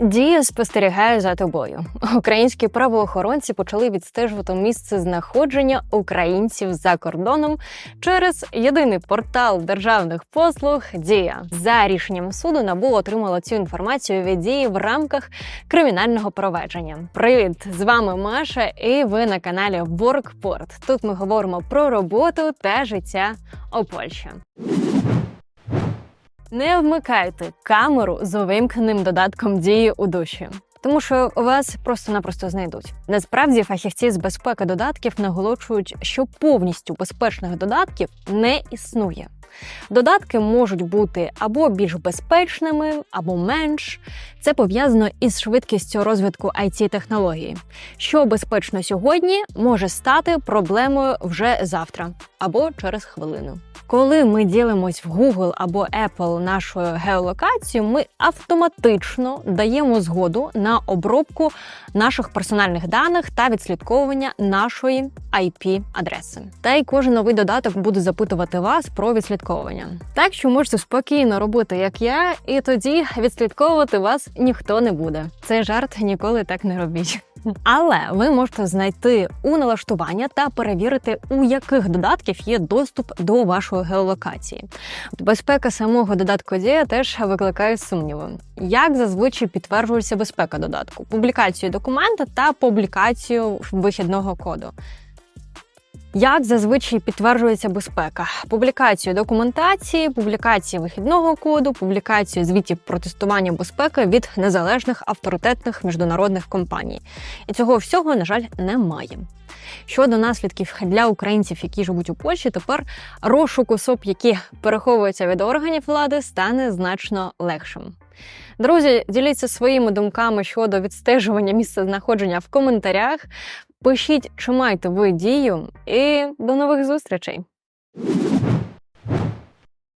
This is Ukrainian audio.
Дія спостерігає за тобою. Українські правоохоронці почали відстежувати місце знаходження українців за кордоном через єдиний портал державних послуг Дія. За рішенням суду НАБУ отримала цю інформацію від дії в рамках кримінального провадження. Привіт! З вами Маша, і ви на каналі Workport. Тут ми говоримо про роботу та життя у Польщі. Не вмикайте камеру з увімкненим додатком дії у душі. Тому що вас просто-напросто знайдуть. Насправді фахівці з безпеки додатків наголошують, що повністю безпечних додатків не існує. Додатки можуть бути або більш безпечними, або менш. Це пов'язано із швидкістю розвитку it технології Що безпечно сьогодні, може стати проблемою вже завтра або через хвилину. Коли ми ділимось в Google або Apple нашою геолокацією, ми автоматично даємо згоду на обробку наших персональних даних та відслідковування нашої IP-адреси. Та й кожен новий додаток буде запитувати вас про відслідковування. Так що можете спокійно робити, як я, і тоді відслідковувати вас ніхто не буде. Цей жарт ніколи так не робіть. Але ви можете знайти у налаштування та перевірити, у яких додатків є доступ до вашої геолокації. Безпека самого додатку Дія теж викликає сумніви. Як зазвичай підтверджується безпека додатку, публікацію документа та публікацію вихідного коду. Як зазвичай підтверджується безпека? Публікацію документації, публікації вихідного коду, публікацію звітів про тестування безпеки від незалежних авторитетних міжнародних компаній. І цього всього, на жаль, немає. Щодо наслідків для українців, які живуть у Польщі, тепер розшук особ, які переховуються від органів влади, стане значно легшим. Друзі, діліться своїми думками щодо відстежування місця знаходження в коментарях. Пишіть, чи маєте ви дію, і до нових зустрічей!